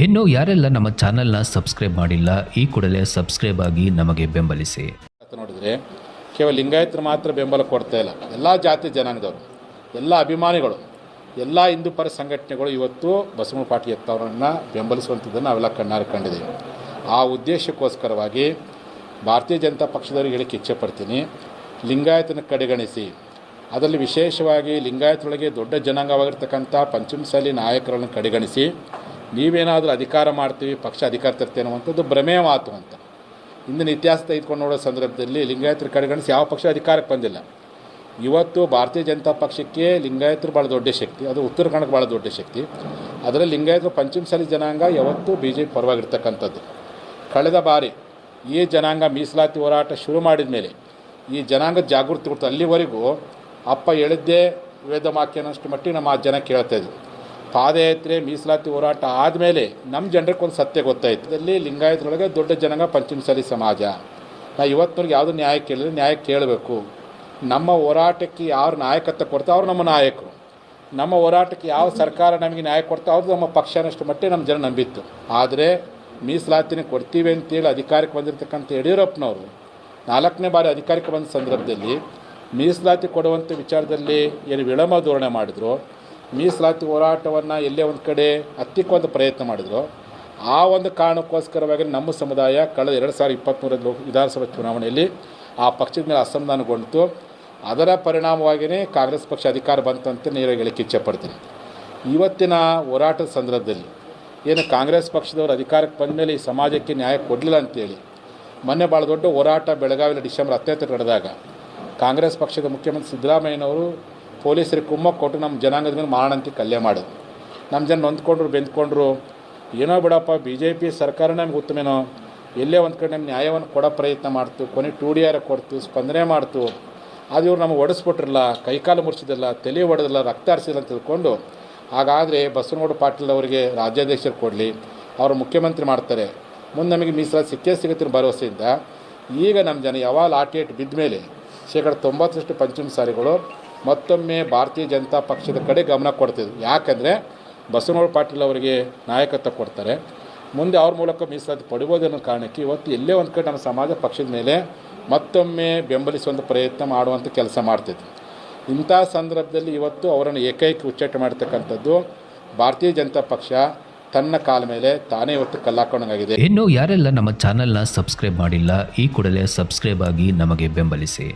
ಇನ್ನು ಯಾರೆಲ್ಲ ನಮ್ಮ ಚಾನೆಲ್ನ ಸಬ್ಸ್ಕ್ರೈಬ್ ಮಾಡಿಲ್ಲ, ಈ ಕೂಡಲೇ ಸಬ್ಸ್ಕ್ರೈಬ್ ಆಗಿ ನಮಗೆ ಬೆಂಬಲಿಸಿ. ನೋಡಿದರೆ ಕೇವಲ ಲಿಂಗಾಯತರು ಮಾತ್ರ ಬೆಂಬಲ ಕೊಡ್ತಾ ಇಲ್ಲ. ಎಲ್ಲ ಜಾತಿ ಜನಾಂಗದವರು, ಎಲ್ಲ ಅಭಿಮಾನಿಗಳು, ಎಲ್ಲ ಹಿಂದೂ ಪರ ಸಂಘಟನೆಗಳು ಇವತ್ತು ಬಸವನ ಪಾಟೀಲ್ ಬೆಂಬಲಿಸುವಂಥದ್ದನ್ನು ನಾವೆಲ್ಲ ಕಣ್ಣಾರೆ ಕಂಡಿದ್ದೀವಿ. ಆ ಉದ್ದೇಶಕ್ಕೋಸ್ಕರವಾಗಿ ಭಾರತೀಯ ಜನತಾ ಪಕ್ಷದವ್ರಿಗೆ ಇಚ್ಛೆ ಪಡ್ತೀನಿ ಲಿಂಗಾಯತನ ಕಡೆಗಣಿಸಿ. ಅದರಲ್ಲಿ ವಿಶೇಷವಾಗಿ ಲಿಂಗಾಯತರೊಳಗೆ ದೊಡ್ಡ ಜನಾಂಗವಾಗಿರ್ತಕ್ಕಂಥ ಪಂಚಮಸಾಲಿ ನಾಯಕರನ್ನು ಕಡೆಗಣಿಸಿ. ನೀವೇನಾದರೂ ಅಧಿಕಾರ ಮಾಡ್ತೀವಿ, ಪಕ್ಷ ಅಧಿಕಾರ ತರ್ತೇವೆ ಅನ್ನುವಂಥದ್ದು ಭ್ರಮೆಯ ಮಾತು ಅಂತ. ಇಂದಿನ ಇತಿಹಾಸ ತೆಗೆದುಕೊಂಡು ನೋಡೋ ಸಂದರ್ಭದಲ್ಲಿ ಲಿಂಗಾಯತರು ಕಡೆಗಣಿಸಿ ಯಾವ ಪಕ್ಷ ಅಧಿಕಾರಕ್ಕೆ ಬಂದಿಲ್ಲ. ಇವತ್ತು ಭಾರತೀಯ ಜನತಾ ಪಕ್ಷಕ್ಕೆ ಲಿಂಗಾಯತರು ಭಾಳ ದೊಡ್ಡ ಶಕ್ತಿ, ಅದು ಉತ್ತರ ಕನ್ನಡಕ್ಕೆ ಭಾಳ ದೊಡ್ಡ ಶಕ್ತಿ. ಅದರಲ್ಲಿ ಲಿಂಗಾಯತರು ಪಂಚಮಸಾಲಿ ಜನಾಂಗ ಯಾವತ್ತೂ ಬಿ ಜೆ ಪಿ ಪರವಾಗಿರ್ತಕ್ಕಂಥದ್ದು. ಕಳೆದ ಬಾರಿ ಈ ಜನಾಂಗ ಮೀಸಲಾತಿ ಹೋರಾಟ ಶುರು ಮಾಡಿದ ಮೇಲೆ ಈ ಜನಾಂಗ ಜಾಗೃತಿ ಕೊಡ್ತು ಅಲ್ಲಿವರೆಗೂ ಅಪ್ಪ ಹೇಳಿದ್ದೇ ವೇದ ಮಾಕ್ಯ ಅನ್ನೋಷ್ಟು ಮಟ್ಟಿಗೆ ನಮ್ಮ ಆ ಜನ ಕೇಳ್ತಾ ಇದ್ವಿ ಪಾದಯಾತ್ರೆ, ಮೀಸಲಾತಿ ಹೋರಾಟ ಆದಮೇಲೆ ನಮ್ಮ ಜನರಿಗೆ ಒಂದು ಸತ್ಯ ಗೊತ್ತಾಯಿತು. ಇದರಲ್ಲಿ ಲಿಂಗಾಯತರೊಳಗೆ ದೊಡ್ಡ ಜನಾಂಗ ಪಂಚಮಸಾಲಿ ಸಮಾಜ. ನಾ ಇವತ್ತಿನವ್ರಿಗೆ ಯಾವುದು ನ್ಯಾಯ ಕೇಳಿದ್ರೆ ನ್ಯಾಯ ಕೇಳಬೇಕು. ನಮ್ಮ ಹೋರಾಟಕ್ಕೆ ಯಾರು ನಾಯಕತ್ವ ಕೊಡ್ತಾ ಅವ್ರು ನಮ್ಮ ನಾಯಕರು. ನಮ್ಮ ಹೋರಾಟಕ್ಕೆ ಯಾವ ಸರ್ಕಾರ ನಮಗೆ ನ್ಯಾಯ ಕೊಡ್ತಾ ಅವ್ರದ್ದು ನಮ್ಮ ಪಕ್ಷ ಅನ್ನಷ್ಟು ಮಟ್ಟಿಗೆ ನಮ್ಮ ಜನ ನಂಬಿತ್ತು. ಆದರೆ ಮೀಸಲಾತಿನೇ ಕೊಡ್ತೀವಿ ಅಂತೇಳಿ ಅಧಿಕಾರಕ್ಕೆ ಬಂದಿರತಕ್ಕಂಥ ಯಡಿಯೂರಪ್ಪನವರು ನಾಲ್ಕನೇ ಬಾರಿ ಅಧಿಕಾರಕ್ಕೆ ಬಂದ ಸಂದರ್ಭದಲ್ಲಿ ಮೀಸಲಾತಿ ಕೊಡುವಂಥ ವಿಚಾರದಲ್ಲಿ ಏನು ವಿಳಂಬ ಧೋರಣೆ ಮಾಡಿದ್ರು. ಮೀಸಲಾತಿ ಹೋರಾಟವನ್ನು ಎಲ್ಲೇ ಒಂದು ಕಡೆ ಹತ್ತಿಕ್ಕೊಂದು ಪ್ರಯತ್ನ ಮಾಡಿದ್ರು. ಆ ಒಂದು ಕಾರಣಕ್ಕೋಸ್ಕರವಾಗಿ ನಮ್ಮ ಸಮುದಾಯ ಕಳೆದ ಎರಡು ಸಾವಿರದ ಇಪ್ಪತ್ತ್ಮೂರ ವಿಧಾನಸಭಾ ಚುನಾವಣೆಯಲ್ಲಿ ಆ ಪಕ್ಷದ ಮೇಲೆ ಅಸಮಾಧಾನಗೊಂಡಿತು ಅದರ ಪರಿಣಾಮವಾಗಿಯೇ ಕಾಂಗ್ರೆಸ್ ಪಕ್ಷ ಅಧಿಕಾರ ಬಂತು ಅಂತ ನೇರವಾಗಿ ಇಚ್ಛೆ ಇಚ್ಛೆಪಡ್ತೀನಿ ಇವತ್ತಿನ ಹೋರಾಟದ ಸಂದರ್ಭದಲ್ಲಿ ಏನು ಕಾಂಗ್ರೆಸ್ ಪಕ್ಷದವರು ಅಧಿಕಾರಕ್ಕೆ ಬಂದ ಮೇಲೆ ಈ ಸಮಾಜಕ್ಕೆ ನ್ಯಾಯ ಕೊಡಲಿಲ್ಲ ಅಂತೇಳಿ, ಮೊನ್ನೆ ಭಾಳ ದೊಡ್ಡ ಹೋರಾಟ ಬೆಳಗಾವಿಯಲ್ಲಿ ಡಿಸೆಂಬರ್ ಹತ್ತನೇ ನಡೆದಾಗ ಕಾಂಗ್ರೆಸ್ ಪಕ್ಷದ ಮುಖ್ಯಮಂತ್ರಿ ಸಿದ್ದರಾಮಯ್ಯನವರು ಪೊಲೀಸರಿಗೆ ಕುಮ್ಮಕ್ಕೆ ಕೊಟ್ಟು ನಮ್ಮ ಜನಾಂಗದ ಮೇಲೆ ಮಾರಣಂತಿ ಕಲ್ಯ ಮಾಡೋದು. ನಮ್ಮ ಜನ ನೊಂದ್ಕೊಂಡ್ರು, ಬೆಂದ್ಕೊಂಡ್ರು, ಏನೋ ಬಿಡಪ್ಪ ಬಿ ಜೆ ಪಿ ಸರ್ಕಾರ ನಮ್ಗೆ ಉತ್ತಮೇನೋ, ಎಲ್ಲೇ ಒಂದು ಕಡೆ ನಮ್ಮ ನ್ಯಾಯವನ್ನು ಕೊಡೋ ಪ್ರಯತ್ನ ಮಾಡ್ತು, ಕೊನೆ ಟು ಡಿ ಆರ್ ಕೊಡ್ತು, ಸ್ಪಂದನೆ ಮಾಡ್ತು. ಅದು ಇವ್ರು ನಮಗೆ ಒಡಿಸ್ಬಿಟ್ರಲ್ಲ, ಕೈಕಾಲು ಮುರಿಸಿದಿಲ್ಲ ತಲೆ ಹೊಡೆದಿಲ್ಲ ರಕ್ತ ಹರಿಸಿಲ್ಲ ಅಂತ ತಿಳ್ಕೊಂಡು, ಹಾಗಾದರೆ ಬಸವನಗೌಡ ಪಾಟೀಲ್ ಅವರಿಗೆ ರಾಜ್ಯಾಧ್ಯಕ್ಷರು ಕೊಡಲಿ, ಅವರು ಮುಖ್ಯಮಂತ್ರಿ ಮಾಡ್ತಾರೆ. ಮುಂದೆ ನಮಗೆ ಮೀಸಲಾತಿ ಸಿಕ್ಕೇ ಸಿಗುತ್ತೆ ಭರವಸೆಯಿಂದ, ಈಗ ನಮ್ಮ ಜನ ಯಾವಾಗ ಲಾಠಿ ಬಿದ್ದ ಮೇಲೆ ಶೇಕಡ ತೊಂಬತ್ತರಷ್ಟು ಪಂಚಮಸಾಲಿಗಳು ಮತ್ತೊಮ್ಮೆ ಭಾರತೀಯ ಜನತಾ ಪಕ್ಷದ ಕಡೆ ಗಮನ ಕೊಡ್ತಿದ್ರು. ಯಾಕಂದರೆ ಬಸವನಗೌಡ ಪಾಟೀಲ್ ಅವರಿಗೆ ನಾಯಕತ್ವ ಕೊಡ್ತಾರೆ. ಮುಂದೆ ಅವ್ರ ಮೂಲಕ ಮೀಸಲಾತಿ ಪಡಿಬೋದು ಅನ್ನೋ ಕಾರಣಕ್ಕೆ ಇವತ್ತು ಎಲ್ಲೇ ಒಂದು ಕಡೆ ನಮ್ಮ ಸಮಾಜ ಪಕ್ಷದ ಮೇಲೆ ಮತ್ತೊಮ್ಮೆ ಬೆಂಬಲಿಸುವಂಥ ಪ್ರಯತ್ನ ಮಾಡುವಂಥ ಕೆಲಸ ಮಾಡ್ತಿದ್ವಿ ಇಂಥ ಸಂದರ್ಭದಲ್ಲಿ ಇವತ್ತು ಅವರನ್ನು ಏಕೈಕ ಉಚ್ಚಾಟ ಮಾಡ್ತಕ್ಕಂಥದ್ದು ಭಾರತೀಯ ಜನತಾ ಪಕ್ಷ ತನ್ನ ಕಾಲ ಮೇಲೆ ತಾನೇ ಇವತ್ತು ಕಲ್ಲಾಕೊಂಡಂಗಾಗಿದೆ. ಇನ್ನು ಯಾರೆಲ್ಲ ನಮ್ಮ ಚಾನೆಲ್ನ ಸಬ್ಸ್ಕ್ರೈಬ್ ಮಾಡಿಲ್ಲ, ಈ ಕೂಡಲೇ ಸಬ್ಸ್ಕ್ರೈಬ್ ಆಗಿ ನಮಗೆ ಬೆಂಬಲಿಸಿ.